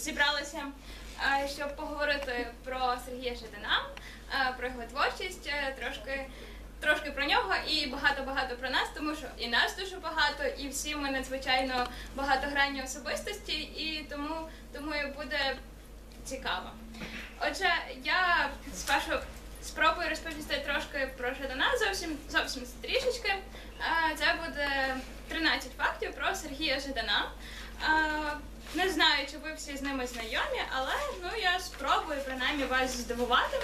зібралися, е, щоб поговорити про Сергія Жадана, е, про його творчість, е, трошки. Трошки про нього і багато-багато про нас, тому що і нас дуже багато, і всі ми надзвичайно багатогранні особистості, і тому, і буде цікаво. Отже, я спершу спробую розповісти трошки про Жадана, зовсім зовсім трішечки. Це буде 13 фактів про Сергія Жадана. Не знаю, чи ви всі з ними знайомі, але ну я спробую принаймні вас здивувати.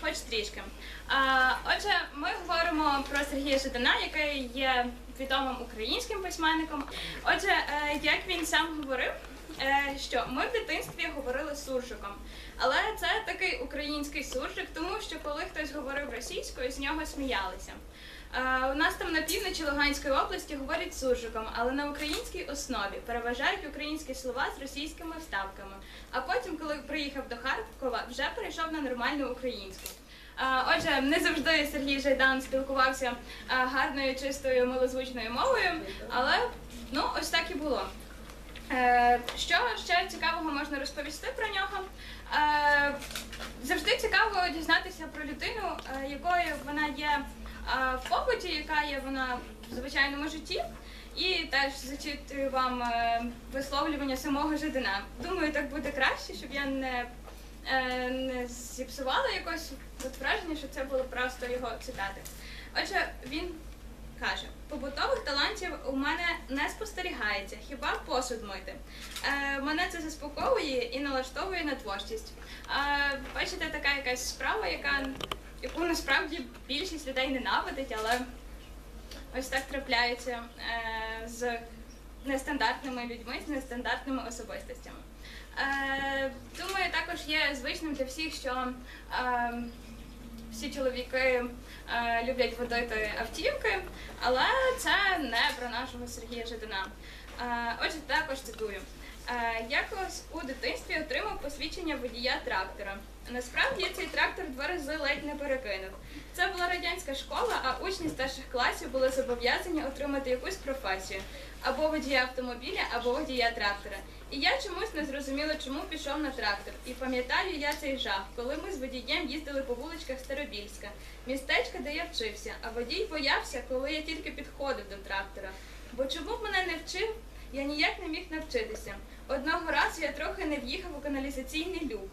Хоч трішки. А, отже, ми говоримо про Сергія Жадана, який є відомим українським письменником. Отже, е, як він сам говорив, е, що ми в дитинстві говорили суржиком. Але це такий український суржик, тому що коли хтось говорив російською, з нього сміялися. Е, У нас там на півночі Луганської області говорять суржиком, але на українській основі переважають українські слова з російськими вставками. А потім, коли приїхав до Харкова, вже перейшов на нормальну українську. Е, Отже, не завжди Сергій Жайдан спілкувався е, гарною, чистою, милозвучною мовою, але ну ось так і було. Що ще цікавого можна розповісти про нього? Завжди цікаво дізнатися про людину, якою вона є в побуті, яка є вона в звичайному житті. І теж зачитую вам е, висловлювання самого Жидина. Думаю, так буде краще, щоб я не, е, не зіпсувала якось враження, що це було просто його цитати. Отже, він каже: побутових талантів у мене не спостерігається, хіба посуд мити. Е, мене це заспокоює і налаштовує на творчість. Е, бачите, така якась справа, яка, яку насправді більшість людей ненавидить, але ось так трапляється е, з нестандартними людьми, з нестандартними особистостями. Е, думаю, також є звичним для всіх, що е, всі чоловіки е, люблять водити автівки, але це не про нашого Сергія Жадана. Е, отже, також цитую. Якось у дитинстві отримав посвідчення водія трактора. Насправді цей трактор два рази ледь не перекинув. Це була радянська школа, а учні старших класів були зобов'язані отримати якусь професію або водія автомобіля, або водія трактора. І я чомусь не зрозуміла, чому пішов на трактор. І пам'ятаю я цей жах, коли ми з водієм їздили по вуличках Старобільська, містечка, де я вчився, а водій боявся, коли я тільки підходив до трактора. Бо чому б мене не вчив, я ніяк не міг навчитися. Одного разу я трохи не в'їхав у каналізаційний люк.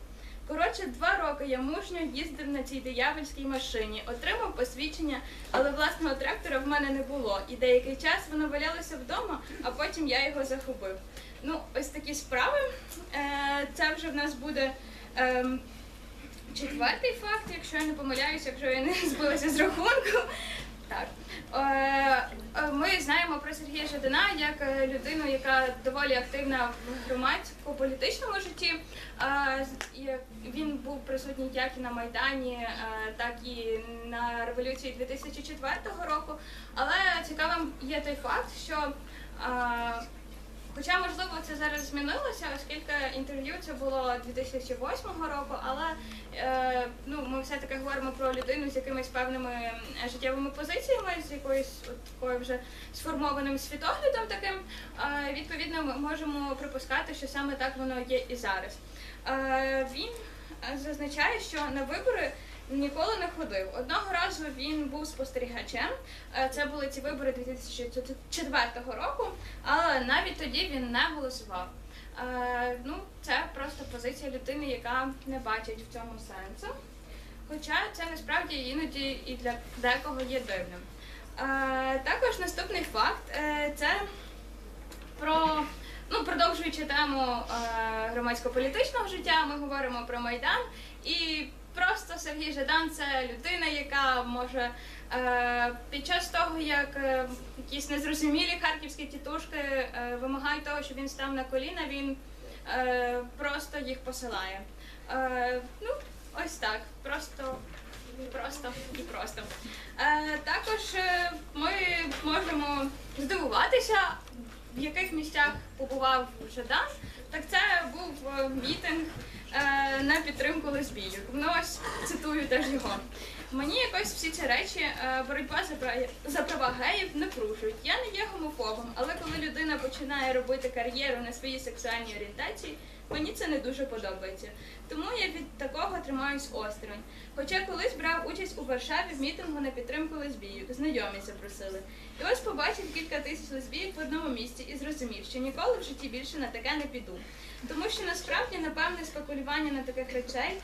Коротше, два роки я мужньо їздив на цій диявольській машині, отримав посвідчення, але власного трактора в мене не було. І деякий час воно валялося вдома, а потім я його загубив. Ну, ось такі справи. Е, Це вже в нас буде ем, четвертий факт, якщо я не помиляюся, якщо я не збилася з рахунку. Так. Е, е, Ми знаємо про Сергія Жадана як е, людину, яка доволі активна в громадсько-політичному житті. Він був присутній як і на Майдані, так і на революції 2004 року. Але цікавим є той факт, що Хоча, можливо, це зараз змінилося, оскільки інтерв'ю це було 2008 року, але е, ну, ми все-таки говоримо про людину з якимись певними життєвими позиціями, з якоюсь такою вже сформованим світоглядом таким. Е, відповідно, ми можемо припускати, що саме так воно є і зараз. Е, він е, зазначає, що на вибори ніколи не ходив. Одного разу він був спостерігачем. Е, Це були ці вибори 2004 року, але навіть тоді він не голосував. Е, Ну, це просто позиція людини, яка не бачить в цьому сенсу. Хоча це насправді іноді і для декого є дивним. Е, Також наступний факт це про ну, продовжуючи тему е, громадсько-політичного життя, ми говоримо про Майдан. І просто Сергій Жадан це людина, яка може е, під час того, як е, якісь незрозумілі харківські тітушки е, вимагають того, щоб він став на коліна, він просто їх посилає. Ну, ось так. Просто. Просто і просто. Е, також ми можемо здивуватися, в яких місцях побував Жадан. Так це був мітинг е, на підтримку лесбійок. Ну ось цитую теж його. Мені якось всі ці речі, е, боротьба за права, за права геїв не пружують. Я не є гомофобом, але коли людина починає робити кар'єру на своїй сексуальній орієнтації, мені це не дуже подобається. Тому я від такого тримаюсь осторонь. Хоча колись брав участь у Варшаві в мітингу на підтримку лесбійок, знайомі запросили. І ось побачив кілька тисяч лесбійок в одному місці і зрозумів, що ніколи в житті більше на таке не піду. Тому що насправді, напевне, спекулювання на таких речей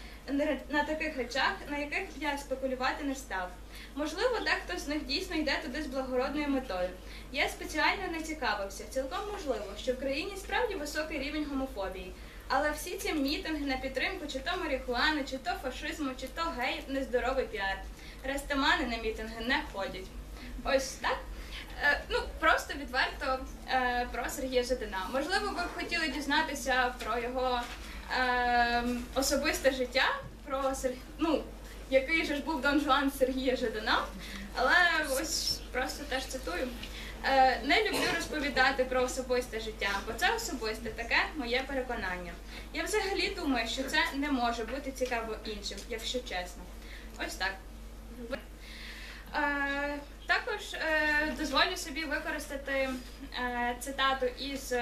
на таких речах, на яких я спекулювати не став. Можливо, дехто з них дійсно йде туди з благородною метою. Я спеціально не цікавився. Цілком можливо, що в країні справді високий рівень гомофобії. Але всі ці мітинги на підтримку чи то марихуани, чи то фашизму, чи то геїв нездоровий піар. Рестамани на мітинги не ходять. Ось так. Е, ну, просто відверто е, про Сергія Жадина. Можливо, ви б хотіли дізнатися про його е, особисте життя, про ну, який же ж був Дон Жуан Сергія Жадина, але ось просто теж цитую. Не люблю розповідати про особисте життя, бо це особисте таке моє переконання. Я взагалі думаю, що це не може бути цікаво іншим, якщо чесно. Ось так. Також е, дозволю собі використати е, цитату із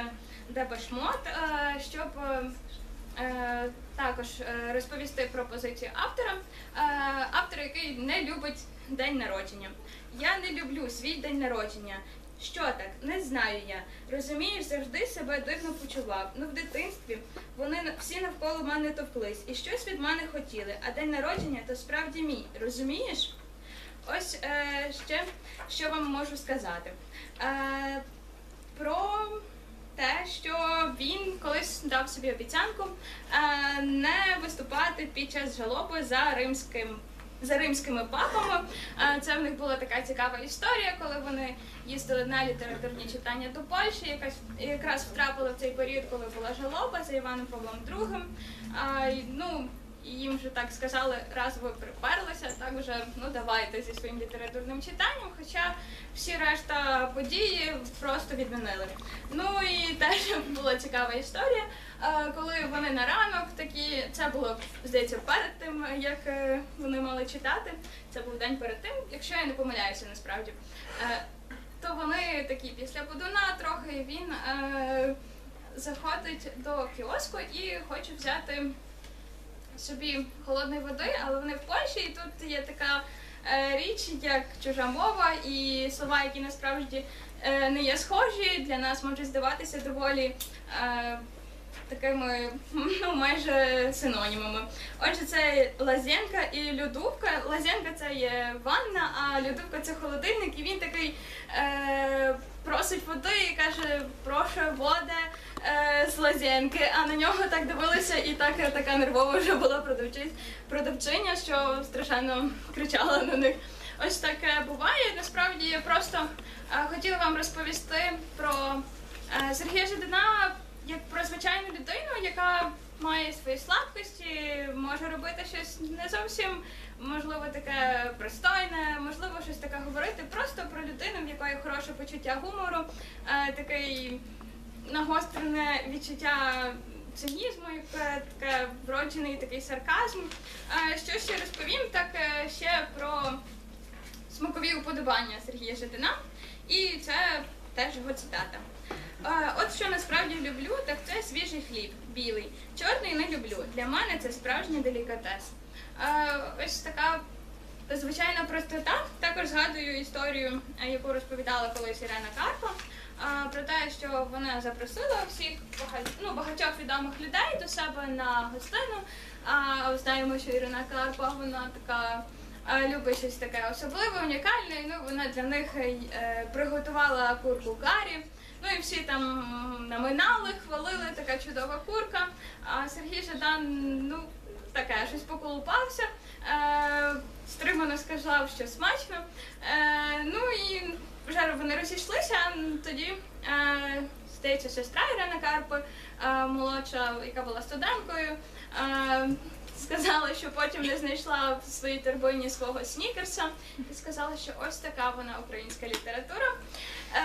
Дебешмот, е, щоб е, також е, розповісти про позицію автора. Е, автора, який не любить день народження. Я не люблю свій день народження. Що так? Не знаю я. Розумієш, завжди себе дивно почував. Ну в дитинстві вони всі навколо мене товклись і щось від мене хотіли. А день народження то справді мій. Розумієш? Ось е, ще що вам можу сказати. Е, Про те, що він колись дав собі обіцянку е, не виступати під час жалоби за римським. За римськими папами це в них була така цікава історія, коли вони їздили на літературні читання до Польщі, якась якраз втрапили в цей період, коли була жалоба за Іваном Павлом II. Ну, і їм вже так сказали, раз ви приперлися, так вже ну давайте зі своїм літературним читанням. Хоча всі решта події просто відмінили. Ну і теж була цікава історія, коли вони на ранок такі, це було здається перед тим, як е, вони мали читати. Це був день перед тим, якщо я не помиляюся, насправді. Е, то вони такі після Будуна трохи він е, заходить до кіоску і хоче взяти собі холодної води, але вони в Польщі, і тут є така е, річ, як чужа мова, і слова, які насправді е, не є схожі, для нас можуть здаватися доволі. Е, Такими ну майже синонімами. Отже, це лазенка і людувка. Лазенка це є ванна, а людувка це холодильник, і він такий е, просить води і каже, прошу води е, з лазенки, а на нього так дивилися, і так така нервова вже була продавчиня, що страшенно кричала на них. Ось таке буває. Насправді я просто е, хотіла вам розповісти про е, Сергія Жидина як про звичайну людину, яка має свої слабкості, може робити щось не зовсім можливо таке пристойне, можливо, щось таке говорити. Просто про людину, в якої хороше почуття гумору, е, такий нагострене відчуття цинізму, яке таке вроджений такий сарказм. Е, що ще розповім, так е, ще про смакові уподобання Сергія Жадина, і це теж його цитата. От що насправді люблю, так це свіжий хліб, білий. Чорний не люблю. Для мене це справжній делікатес. Ось така звичайна простота. Також згадую історію, яку розповідала колись Ірена Карпа, про те, що вона запросила всіх ну, багатьох відомих людей до себе на гостину. А знаємо, що Ірина Карпа вона така. Любить щось таке особливе, унікальне. Ну вона для них е, приготувала курку карі. Ну і всі там наминали, хвалили, така чудова курка. А Сергій Жадан, ну таке, щось поколупався, е, стримано сказав, що смачно. Е, Ну і вже вони розійшлися. Тоді е, здається, сестра Ірина Карпи, е, молодша, яка була студенткою. Е, Сказала, що потім не знайшла в своїй торбині свого снікерса і сказала, що ось така вона українська література. Е,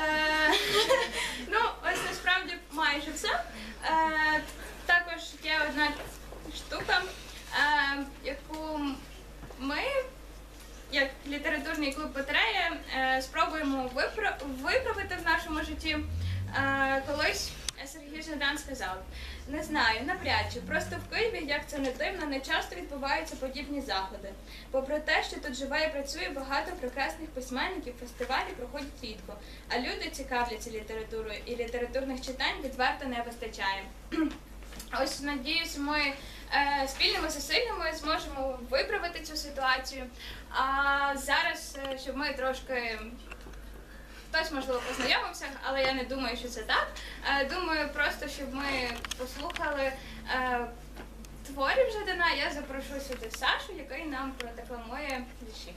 ну, ось насправді майже все. Е, також є одна штука, е, яку ми, як літературний клуб Батарея, е, спробуємо випра- виправити в нашому житті. Е, колись Сергій Жадан сказав: не знаю, навряд чи просто в Києві, як це не дивно, не часто відбуваються подібні заходи. Попри те, що тут живе і працює багато прекрасних письменників, фестивалі проходять рідко, а люди цікавляться літературою і літературних читань відверто не вистачає. Ось надіюсь, ми спільними зусиллями зможемо виправити цю ситуацію. А зараз, е, щоб ми трошки хтось можливо познайомився, але я не думаю, що це так. Е, думаю, просто щоб ми послухали е, творів Жадана. Я запрошу сюди Сашу, який нам продекламує вірші.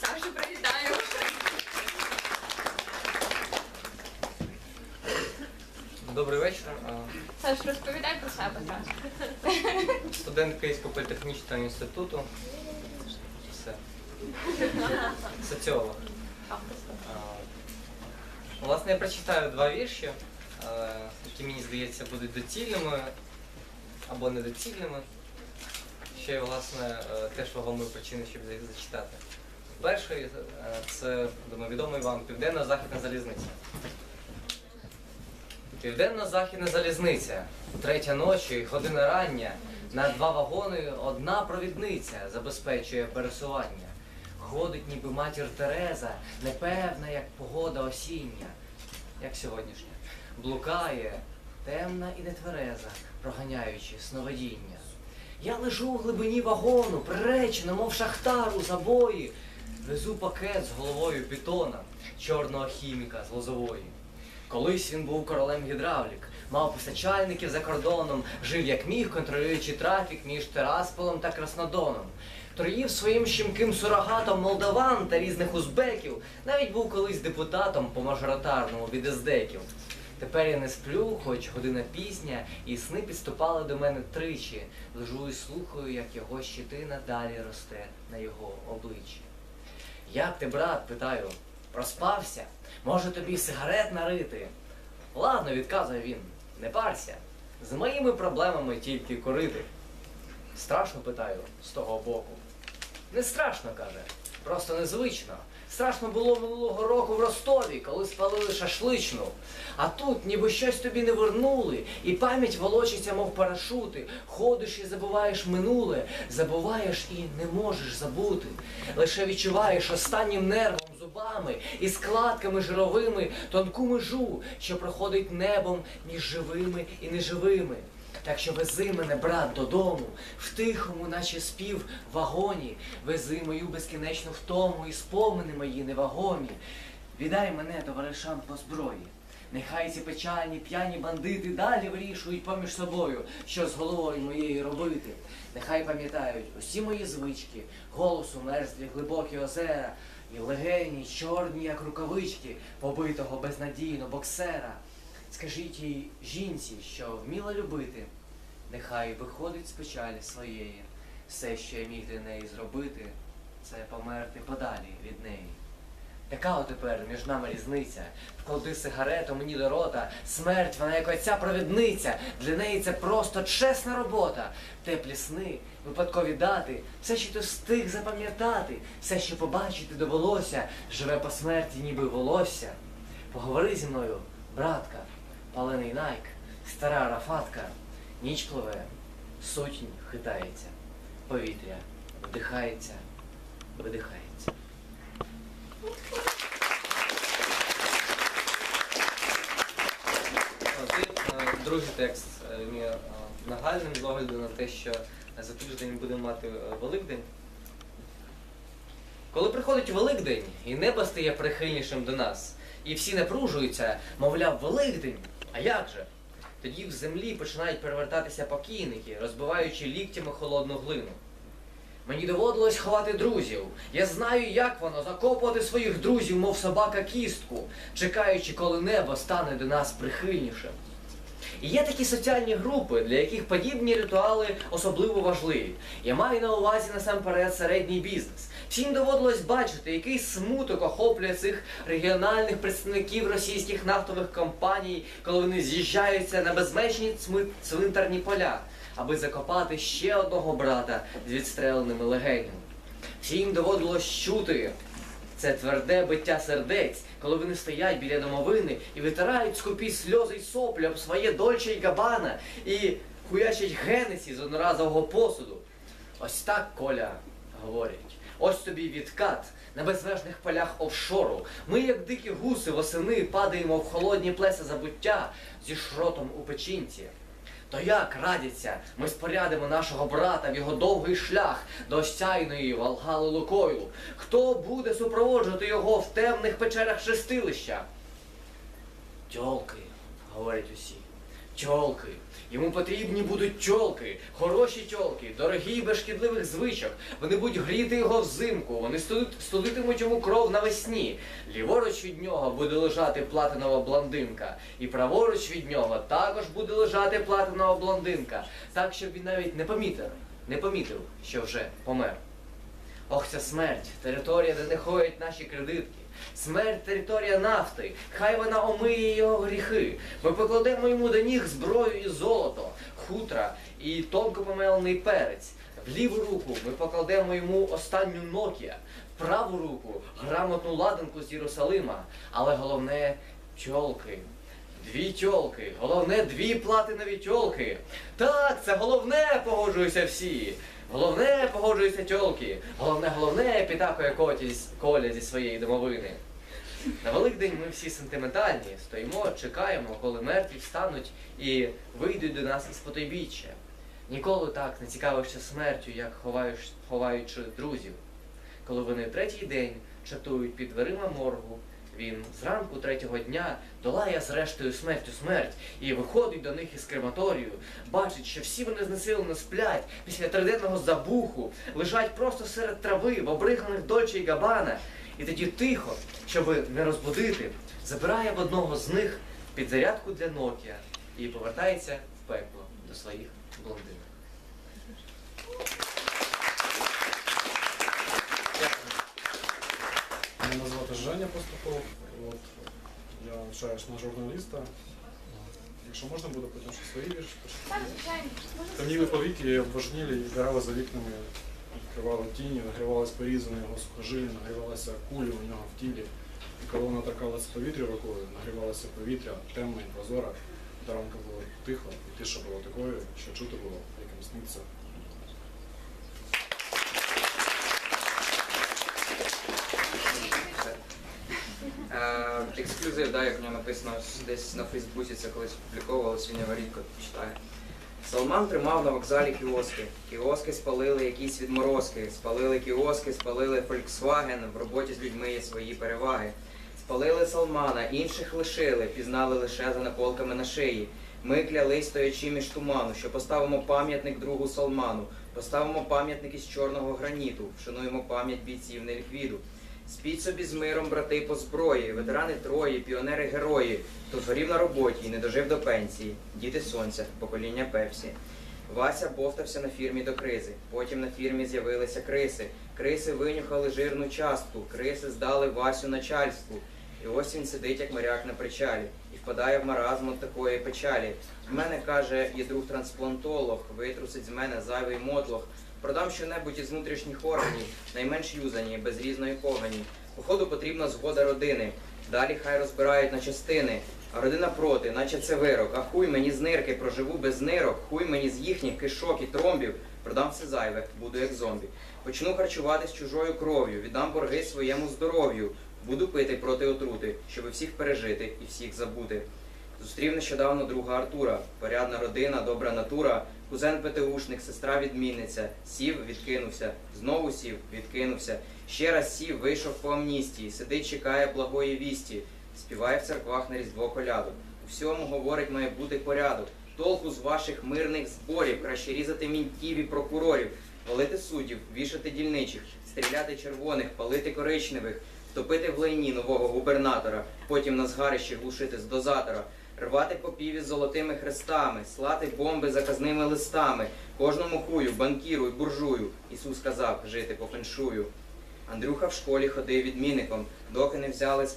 Сашу, привітаю! Добрий вечір. Саш, розповідай про себе. Студент Київського політехнічного інституту. Все. Соціолог. Власне, я прочитаю два вірші, які мені здається будуть доцільними або недоцільними. Що є, власне, е, теж вагомою причиною, щоб їх зачитати. Перший е, це, думаю, відомий вам Південно-Західна залізниця. Південно-західна залізниця. Третя ночі, година рання. На два вагони одна провідниця забезпечує пересування. Ходить ніби матір Тереза, непевна, як погода осіння, як сьогоднішня. Блукає, темна і нетвереза, проганяючи сновидіння. Я лежу у глибині вагону, приречена, мов шахтар у забої. Везу пакет з головою пітона, чорного хіміка з лозової. Колись він був королем гідравлік, мав постачальників за кордоном, жив як міг, контролюючи трафік між Терасполем та Краснодоном. Троїв своїм щемким сурогатом молдаван та різних узбеків, навіть був колись депутатом по мажоритарному від ездеків. Тепер я не сплю, хоч година пізня, і сни підступали до мене тричі. Лежу і слухаю, як його щитина далі росте на його обличчі. Як ти, брат, питаю, проспався? Може тобі сигарет нарити? Ладно, відказує він, не парся. З моїми проблемами тільки корити. Страшно питаю з того боку. Не страшно, каже, просто незвично. Страшно було минулого року в Ростові, коли спалили шашличну. А тут ніби щось тобі не вернули, і пам'ять волочиться, мов парашути. Ходиш і забуваєш минуле, забуваєш і не можеш забути. Лише відчуваєш останнім нервом, зубами і складками жировими тонку межу, що проходить небом між живими і неживими. Так що вези мене, брат, додому, в тихому, наче спів, вагоні, вези мою безкінечну втому і спомини мої невагомі. Віддай мене товаришам по зброї. Нехай ці печальні п'яні бандити далі вирішують поміж собою, що з головою моєю робити. Нехай пам'ятають усі мої звички, голосу мерзлі глибокі озера, і легені, чорні, як рукавички, побитого безнадійно боксера. Скажіть їй жінці, що вміла любити, нехай виходить з печалі своєї. Все, що я міг для неї зробити, це померти подалі від неї. Яка отепер між нами різниця? Вклади сигарету мені до рота, смерть, вона як оця провідниця. Для неї це просто чесна робота. Теплі сни, випадкові дати, все, що ти встиг запам'ятати, все, що побачити довелося, живе по смерті, ніби волосся. Поговори зі мною, братка, палений найк, стара рафатка, ніч пливе, сотні хитається, повітря вдихається, видихається. Е, другий текст е, є е, нагальним з огляду на те, що за тиждень будемо мати Великдень. Коли приходить Великдень, і небо стає прихильнішим до нас, і всі напружуються, мовляв, Великдень, а як же? Тоді в землі починають перевертатися покійники, розбиваючи ліктями холодну глину. Мені доводилось ховати друзів. Я знаю, як воно закопувати своїх друзів, мов собака кістку, чекаючи, коли небо стане до нас прихильнішим. І є такі соціальні групи, для яких подібні ритуали особливо важливі. Я маю на увазі насамперед середній бізнес. Всім доводилось бачити, який смуток охоплює цих регіональних представників російських нафтових компаній, коли вони з'їжджаються на безмежні цвинтарні поля, аби закопати ще одного брата з відстреленими легенями. Всім доводилось чути це тверде биття сердець, коли вони стоять біля домовини і витирають скупі сльози й соплі об своє дольче й габана і хуячать генесі з одноразового посуду. Ось так, Коля, говорять. Ось тобі відкат на безмежних полях офшору. Ми, як дикі гуси восени, падаємо в холодні плеса забуття зі шротом у печінці. То як радяться, ми спорядимо нашого брата в його довгий шлях до осяйної Валгали Лукойлу? Хто буде супроводжувати його в темних печерах шестилища? Тьолки, говорять усі. Тьолки. Йому потрібні будуть тьолки, хороші тьолки, дорогі і без шкідливих звичок. Вони будуть гріти його взимку, вони студит- студитимуть йому кров навесні. Ліворуч від нього буде лежати платинова блондинка, і праворуч від нього також буде лежати платинова блондинка, так щоб він навіть не помітив, не помітив, що вже помер. Ох, ця смерть, територія, де не ходять наші кредитки. Смерть територія нафти, хай вона омиє його гріхи. Ми покладемо йому до ніг зброю і золото, хутра і тонко помелений перець. В ліву руку ми покладемо йому останню Нокія, в праву руку грамотну ладанку з Єрусалима, але головне тьолки. Дві тьолки, головне дві платинові тьолки. Так, це головне, погоджуються всі. Головне, погоджуються тьолки. Головне, головне, підтакує Коті Коля зі своєї домовини. На Великдень ми всі сентиментальні, стоїмо, чекаємо, коли мертві встануть і вийдуть до нас із потойбіччя. Ніколи так не цікавишся смертю, як ховаючи друзів. Коли вони третій день чатують під дверима моргу, він зранку третього дня долає зрештою смертю смерть і виходить до них із крематорію, бачить, що всі вони знесилено сплять після триденного забуху, лежать просто серед трави в обриханих дольче й габана, і тоді тихо, щоб не розбудити, забирає в одного з них підзарядку для Нокія і повертається в пекло до своїх блондинок. Дякую. Мене звати Женя Пастухов. От, я навчаюсь на журналіста. Якщо можна буде потім ще свої вірші почитати. Каміни повіки обважніли і вгорали за вікнами, відкривали тіні, нагрівалась порізана його сухожилля, нагрівалася кулі у нього в тілі. І коли вона торкалася повітря рукою, нагрівалося повітря темне і прозоре. До ранку було тихо, і тиша була такою, що чути було, як їм сниться. Е, Ексклюзив, да, як в нього написано десь на Фейсбуці, це колись публіковувалось, він його рідко читає. Салман тримав на вокзалі кіоски. Кіоски спалили якісь відморозки, спалили кіоски, спалили Volkswagen, в роботі з людьми є свої переваги. Спалили Салмана, інших лишили, пізнали лише за наколками на шиї. Ми клялись, стоячи між туману, що поставимо пам'ятник другу Салману, поставимо пам'ятник із чорного граніту, вшануємо пам'ять бійців неліквіду. Спіть собі з миром, брати по зброї, ветерани Трої, піонери герої, хто згорів на роботі і не дожив до пенсії, діти сонця, покоління Пепсі. Вася бовтався на фірмі до кризи. Потім на фірмі з'явилися криси. Криси винюхали жирну частку, криси здали Васю начальству. І ось він сидить, як моряк на причалі, і впадає в маразм от такої печалі. В мене каже, є друг трансплантолог, витрусить з мене зайвий мотлох. Продам щонебудь із внутрішніх органів, найменш юзані, без різної погані. Походу потрібна згода родини. Далі хай розбирають на частини. А родина проти, наче це вирок. А хуй мені з нирки, проживу без нирок, хуй мені з їхніх кишок і тромбів. Продам все зайве, буду як зомбі. Почну харчуватись чужою кров'ю, віддам борги своєму здоров'ю. Буду пити проти отрути, щоб всіх пережити і всіх забути. Зустрів нещодавно друга Артура, порядна родина, добра натура, кузен ПТУшник, сестра відмінниця, сів, відкинувся, знову сів, відкинувся, ще раз сів, вийшов по амністії, сидить, чекає благої вісті, співає в церквах на різдво коляду. У всьому говорить, має бути порядок. Толку з ваших мирних зборів, краще різати мінтів і прокурорів, валити суддів, вішати дільничих, стріляти червоних, палити коричневих, втопити в лайні нового губернатора, потім на згарище глушити з дозатора. Рвати попів із золотими хрестами, слати бомби заказними листами, кожному хую, банкіру й буржую. Ісус сказав жити по феншую. Андрюха в школі ходив відмінником, доки не взяли з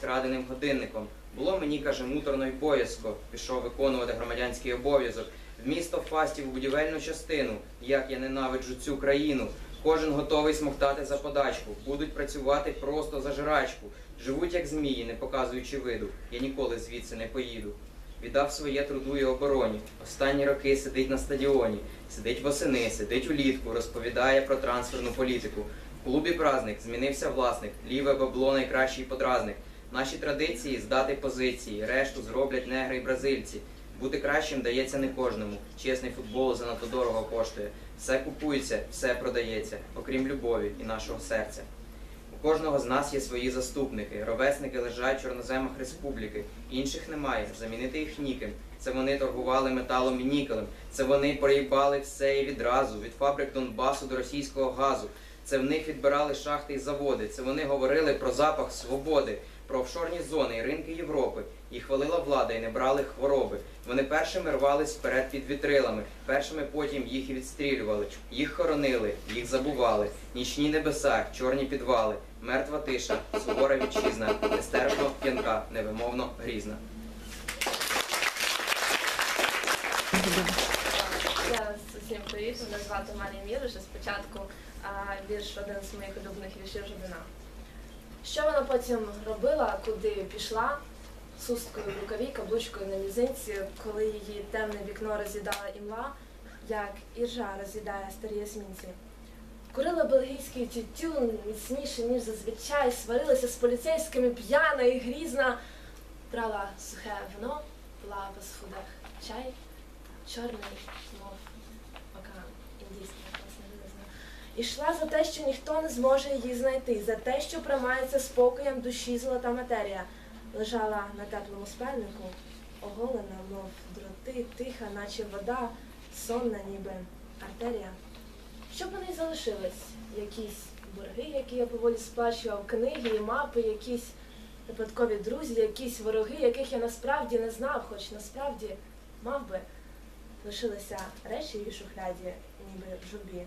годинником. Було мені, каже, муторно й боязко. Пішов виконувати громадянський обов'язок. В місто фастів у будівельну частину. Як я ненавиджу цю країну. Кожен готовий смоктати за подачку. Будуть працювати просто за жрачку. Живуть як змії, не показуючи виду. Я ніколи звідси не поїду. Віддав своє труду і обороні. Останні роки сидить на стадіоні. Сидить восени, сидить улітку, розповідає про трансферну політику. В клубі праздник, змінився власник, ліве бабло найкращий подразник. Наші традиції здати позиції, решту зроблять негри й бразильці. Бути кращим дається не кожному. Чесний футбол занадто дорого коштує. Все купується, все продається, окрім любові і нашого серця. У кожного з нас є свої заступники. Ровесники лежать в чорноземах республіки. Інших немає. Замінити їх ніким. Це вони торгували металом і нікелем. Це вони проїбали все і відразу, від фабрик Донбасу до російського газу. Це в них відбирали шахти і заводи. Це вони говорили про запах свободи, про офшорні зони і ринки Європи. Їх хвалила влада і не брали хвороби. Вони першими рвались вперед під вітрилами, першими потім їх і відстрілювали. Їх хоронили, їх забували. Нічні небеса, чорні підвали, мертва тиша, сувора вітчизна, нестерпно п'янка, невимовно грізна. Я всім привіт, мене звати Марія Міруша. Спочатку вірш один з моїх улюблених віршів Жадина. Що вона потім робила, куди пішла? З хусткою в рукаві, каблучкою на мізинці, коли її темне вікно роз'їдала імла, як іржа роз'їдає старі ясмінці. Курила бельгійський тютюн міцніше, ніж зазвичай, сварилася з поліцейськими п'яна і грізна, брала сухе вино, пила без худих чай, чорний, мов океан, індійський, вилизна. Ішла за те, що ніхто не зможе її знайти, за те, що примається спокоєм душі золота матерія. Лежала на теплому спальнику, оголена, мов дроти, тиха, наче вода, сонна, ніби артерія. Щоб вони залишились, якісь борги, які я поволі сплачував, книги мапи, якісь випадкові друзі, якісь вороги, яких я насправді не знав, хоч насправді мав би. Лишилися речі її шухляді, ніби в журбі.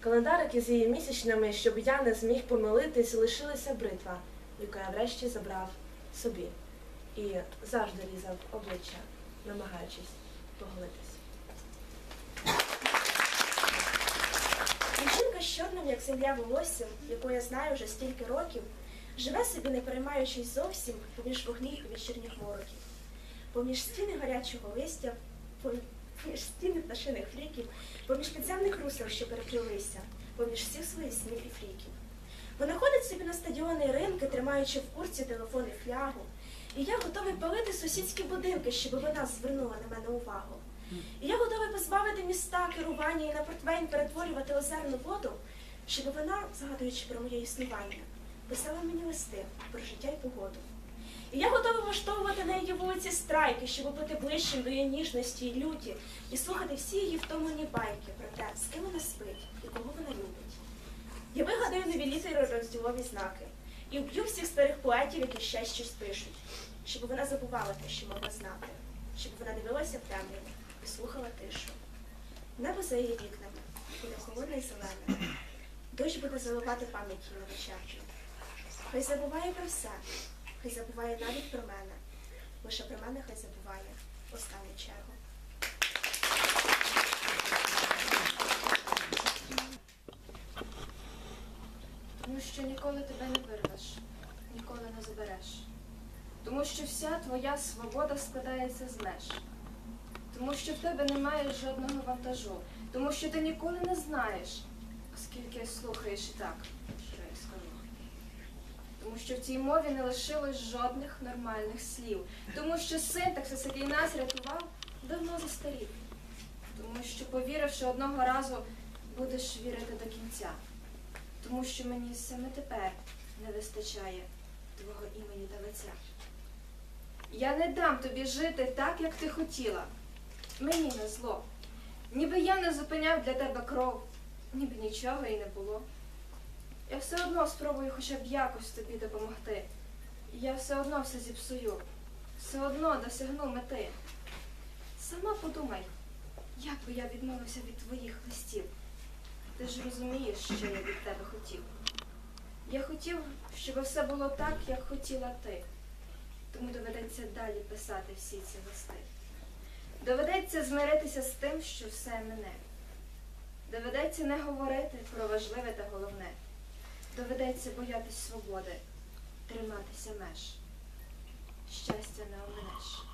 Календарики з її місячними, щоб я не зміг помилитись, лишилася бритва, яку я врешті забрав собі. І завжди різав обличчя, намагаючись поголитись. З як земля волоссям, яку я знаю вже стільки років, живе собі, не переймаючись зовсім поміж вогнів і вечірніх мороків, поміж стіни гарячого листя, поміж стіни пташиних фліків, поміж підземних русел, що переплилися, поміж всіх своїх снів і фліків. Вона ходить собі на стадіони і ринки, тримаючи в курці телефон і флягу. І я готовий палити сусідські будинки, щоб вона звернула на мене увагу. І я готовий позбавити міста керування і на портвейн перетворювати озерну воду, щоб вона, згадуючи про моє існування, писала мені листи про життя і погоду. І я готовий влаштовувати на її вулиці страйки, щоб бути ближчим до її ніжності і люті, і слухати всі її втомлені байки про те, з ким вона спить і кого вона любить. Я вигадаю нові літери розділові знаки і вб'ю всіх старих поетів, які ще щось пишуть, щоб вона забувала те, що могла знати, щоб вона дивилася в темряву і слухала тишу. Небо за її вікнами буде холодне і зелене. Дощ буде заливати пам'ять її вечерчу. Хай забуває про все, хай забуває навіть про мене. Лише про мене хай забуває останню чергу. Тому що ніколи тебе не вирвеш, ніколи не забереш. Тому що вся твоя свобода складається з меж. Тому що в тебе немає жодного вантажу. Тому що ти ніколи не знаєш, оскільки слухаєш і так, що я скажу. Тому що в цій мові не лишилось жодних нормальних слів. Тому що синтаксис, який нас рятував, давно застарів. Тому що, повіривши одного разу, будеш вірити до кінця тому що мені саме тепер не вистачає твого імені та лиця. Я не дам тобі жити так, як ти хотіла. Мені не зло. Ніби я не зупиняв для тебе кров, ніби нічого і не було. Я все одно спробую хоча б якось тобі допомогти. Я все одно все зіпсую. все одно досягну мети. Сама подумай, як би я відмовився від твоїх листів. Ти ж розумієш, що я від тебе хотів. Я хотів, щоб все було так, як хотіла ти. Тому доведеться далі писати всі ці листи. Доведеться змиритися з тим, що все мене. Доведеться не говорити про важливе та головне. Доведеться боятись свободи, триматися меж. Щастя не оминеш.